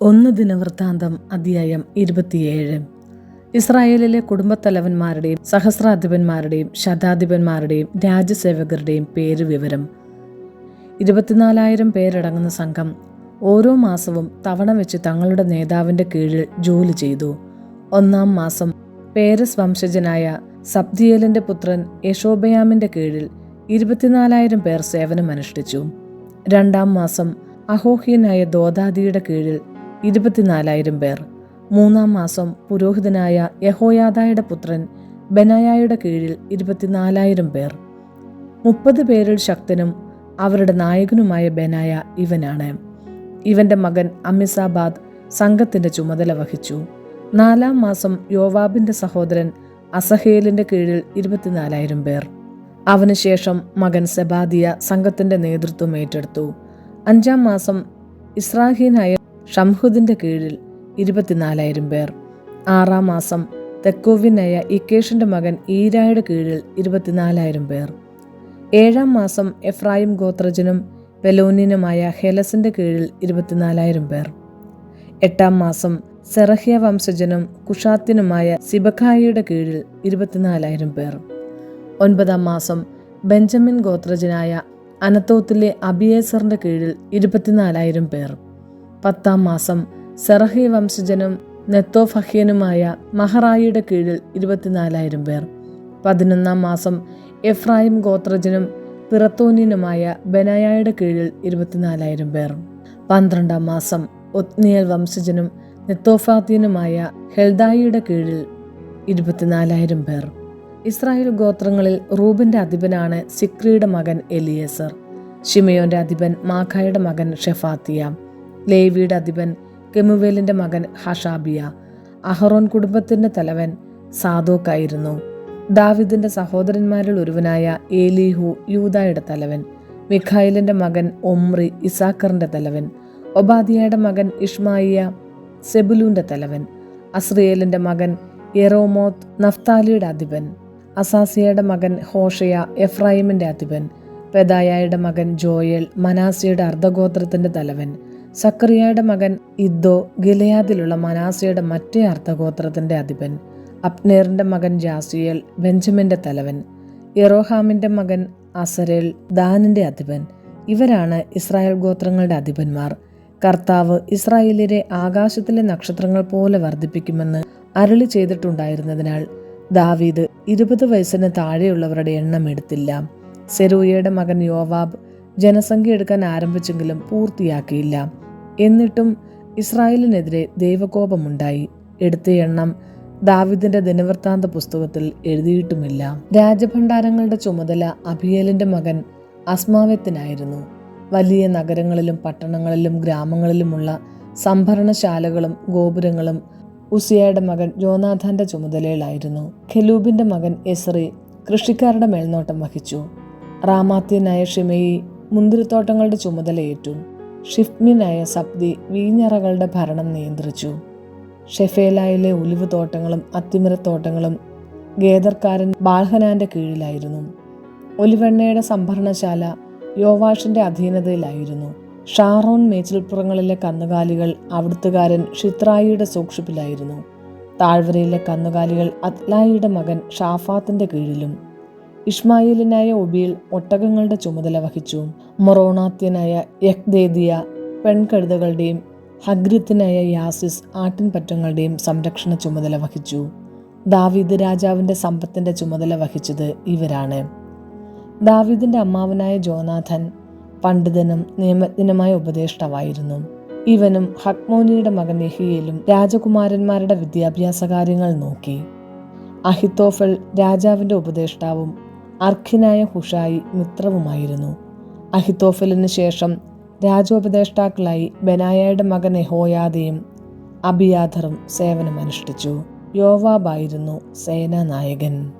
ഒന്ന് ദിനവൃത്താന്തം അധ്യായം ഇരുപത്തിയേഴ്. ഇസ്രായേലിലെ കുടുംബത്തലവന്മാരുടെയും സഹസ്രാധിപന്മാരുടെയും ശതാധിപന്മാരുടെയും രാജ്യസേവകരുടെയും പേര് വിവരം. ഇരുപത്തിനാലായിരം പേരടങ്ങുന്ന സംഘം ഓരോ മാസവും തവണ വെച്ച് തങ്ങളുടെ നേതാവിന്റെ കീഴിൽ ജോലി ചെയ്തു. ഒന്നാം മാസം പേരസ് വംശജനായ സബ്ദിയേലിന്റെ പുത്രൻ യശോബയാമിന്റെ കീഴിൽ ഇരുപത്തിനാലായിരം പേർ സേവനമനുഷ്ഠിച്ചു. രണ്ടാം മാസം അഹോഹ്യനായ ദോദാദിയുടെ കീഴിൽ ഇരുപത്തിനാലായിരം പേർ. മൂന്നാം മാസം പുരോഹിതനായ യഹോയാദായുടെ പുത്രൻ ബനായായുടെ കീഴിൽ ഇരുപത്തിനാലായിരം പേർ. മുപ്പത് പേരിൽ ശക്തനും അവരുടെ നായകനുമായ ബനായ ഇവനാണ്. ഇവന്റെ മകൻ അമിസാബാദ് സംഘത്തിന്റെ ചുമതല വഹിച്ചു. നാലാം മാസം യോവാബിന്റെ സഹോദരൻ അസഹേലിന്റെ കീഴിൽ ഇരുപത്തിനാലായിരം പേർ. അവനുശേഷം മകൻ സെബാദിയ സംഘത്തിന്റെ നേതൃത്വം ഏറ്റെടുത്തു. അഞ്ചാം മാസം ഇസ്രാഹീനായ ഷംഹുദിന്റെ കീഴിൽ ഇരുപത്തിനാലായിരം പേർ. ആറാം മാസം തെക്കോവിനായ ഇക്കേഷിന്റെ മകൻ ഈരായുടെ കീഴിൽ ഇരുപത്തിനാലായിരം പേർ. ഏഴാം മാസം എഫ്രായിം ഗോത്രജനും പെലോനിനുമായ ഹെലസിന്റെ കീഴിൽ ഇരുപത്തിനാലായിരം പേർ. എട്ടാം മാസം സെറഹ്യ വംശജനും കുഷാത്തിനുമായ സിബഖായിയുടെ കീഴിൽ ഇരുപത്തിനാലായിരം പേർ. ഒൻപതാം മാസം ബെഞ്ചമിൻ ഗോത്രജനായ അനത്തോത്തിലെ അബിയേസറിന്റെ കീഴിൽ ഇരുപത്തിനാലായിരം പേർ. പത്താം മാസം സെറഹി വംശജനും നെത്തോഫഹ്യനുമായ മഹറായിയുടെ കീഴിൽ ഇരുപത്തിനാലായിരം പേർ. പതിനൊന്നാം മാസം എഫ്രായിം ഗോത്രജനും പിറത്തോനിയനുമായ ബനായയുടെ കീഴിൽ ഇരുപത്തിനാലായിരം പേർ. പന്ത്രണ്ടാം മാസം ഒത്നിയൽ വംശജനും നെത്തോഫാദ്യനുമായ ഹെൽദായിയുടെ കീഴിൽ ഇരുപത്തിനാലായിരം പേർ. ഇസ്രായേൽ ഗോത്രങ്ങളിൽ റൂബിന്റെ അധിപനാണ് സിക്രിയുടെ മകൻ എലിയസർ. ഷിമയോന്റെ അധിപൻ മാഖായുടെ മകൻ ഷെഫാത്തിയ. ലേവിയുടെ അധിപൻ കെമുവേലിന്റെ മകൻ ഹഷാബിയ. അഹറോൻ കുടുംബത്തിന്റെ തലവൻ സാദോക്കായിരുന്നു. ദാവിദിന്റെ സഹോദരന്മാരിൽ ഒരുവനായ ഏലിഹു യൂതായുടെ തലവൻ. മിഖായിലിന്റെ മകൻ ഒമ്രി ഇസാക്കറിന്റെ തലവൻ. ഒബാദിയയുടെ മകൻ ഇഷ്മായിയ സെബുലൂന്റെ തലവൻ. അസ്രിയേലിന്റെ മകൻ എറോമോത്ത് നഫ്താലിയുടെ അധിപൻ. അസാസിയയുടെ മകൻ ഹോഷയ എഫ്രൈമിന്റെ അധിപൻ. പെദായയുടെ മകൻ ജോയൽ മനാസിയുടെ അർദ്ധഗോത്രത്തിന്റെ തലവൻ. സക്രിയയുടെ മകൻ ഇദ്ദോ ഗിലയാദിലുള്ള മനാസയുടെ മറ്റേ അർത്ഥഗോത്രത്തിന്റെ അധിപൻ. അപ്നേറിന്റെ മകൻ ജാസിയൽ ബെഞ്ചമിന്റെ തലവൻ. യെറോഹാമിന്റെ മകൻ അസരേൽ ദാനിന്റെ അധിപൻ. ഇവരാണ് ഇസ്രായേൽ ഗോത്രങ്ങളുടെ അധിപന്മാർ. കർത്താവ് ഇസ്രായേലിലെ ആകാശത്തിലെ നക്ഷത്രങ്ങൾ പോലെ വർദ്ധിപ്പിക്കുമെന്ന് അരളി ചെയ്തിട്ടുണ്ടായിരുന്നതിനാൽ ദാവീദ് ഇരുപത് വയസ്സിന് താഴെയുള്ളവരുടെ എണ്ണം എടുത്തില്ല. സെരൂയയുടെ മകൻ യോവാബ് ജനസംഖ്യ എടുക്കാൻ ആരംഭിച്ചെങ്കിലും പൂർത്തിയാക്കിയില്ല. എന്നിട്ടും ഇസ്രായേലിനെതിരെ ദൈവകോപമുണ്ടായി. എടുത്ത എണ്ണം ദാവിദിന്റെ ദിനവൃത്താന്ത പുസ്തകത്തിൽ എഴുതിയിട്ടുമില്ല. രാജഭണ്ഡാരങ്ങളുടെ ചുമതല അഭിയേലിന്റെ മകൻ അസ്മാവ്യത്തിനായിരുന്നു വലിയ നഗരങ്ങളിലും പട്ടണങ്ങളിലും ഗ്രാമങ്ങളിലുമുള്ള സംഭരണശാലകളും ഗോപുരങ്ങളും ഉസിയയുടെ മകൻ ജോനാഥാന്റെ ചുമതലയിലായിരുന്നു. ഖലൂബിന്റെ മകൻ എസ്രി കൃഷിക്കാരുടെ മേൽനോട്ടം വഹിച്ചു. റാമാത്യനായ ഷിമയി മുന്തിരിത്തോട്ടങ്ങളുടെ ചുമതലയേറ്റു. ഷിഫ്മിനായ സബ്ദി വീഞ്ഞറകളുടെ ഭരണം നിയന്ത്രിച്ചു. ഷെഫേലായിലെ ഒലിവ് തോട്ടങ്ങളും അത്തിമരത്തോട്ടങ്ങളും ഗേദർക്കാരൻ ബാൽഹനാന്റെ കീഴിലായിരുന്നു. ഒലിവെണ്ണയുടെ സംഭരണശാല യോവാഷിന്റെ അധീനതയിലായിരുന്നു. ഷാറോൺ മേച്ചിൽപ്പുറങ്ങളിലെ കന്നുകാലികൾ അവിടുത്തുകാരൻ ഷിത്രായിയുടെ സൂക്ഷിപ്പിലായിരുന്നു. താഴ്വരയിലെ കന്നുകാലികൾ അത്ലായിയുടെ മകൻ ഷാഫാത്തിന്റെ കീഴിലും ഇഷ്മായിലിനായ ഒബിയിൽ ഒട്ടകങ്ങളുടെ ചുമതല വഹിച്ചു. മൊറോണാത്യനായ യക്ദേദിയ പെൺകഴുതകളുടെയും ഹഗ്രിത്തിനായ യാസിസ് ആട്ടിൻപറ്റങ്ങളുടെയും സംരക്ഷണ ചുമതല വഹിച്ചു. ദാവീദ് രാജാവിന്റെ സമ്പത്തിന്റെ ചുമതല വഹിച്ചത് ഇവരാണ്. ദാവീദിന്റെ അമ്മാവനായ ജോനാഥൻ പണ്ഡിതനും നിയമജ്ഞനുമായ ഉപദേഷ്ടാവായിരുന്നു. ഇവനും ഹക്മോനിയുടെ മകൻ യഹിയേലും രാജകുമാരന്മാരുടെ വിദ്യാഭ്യാസ കാര്യങ്ങൾ നോക്കി. അഹിത്തോഫൽ രാജാവിന്റെ ഉപദേഷ്ടാവും അർഖിനായ ഹുഷായി മിത്രവുമായിരുന്നു. അഹിത്തോഫലിന് ശേഷം രാജോപദേഷ്ടാക്കളായി ബനായയുടെ മകൻ എഹോയാദയും അബിയാധറും സേവനമനുഷ്ഠിച്ചു. യോവാബായിരുന്നു സേനാനായകൻ.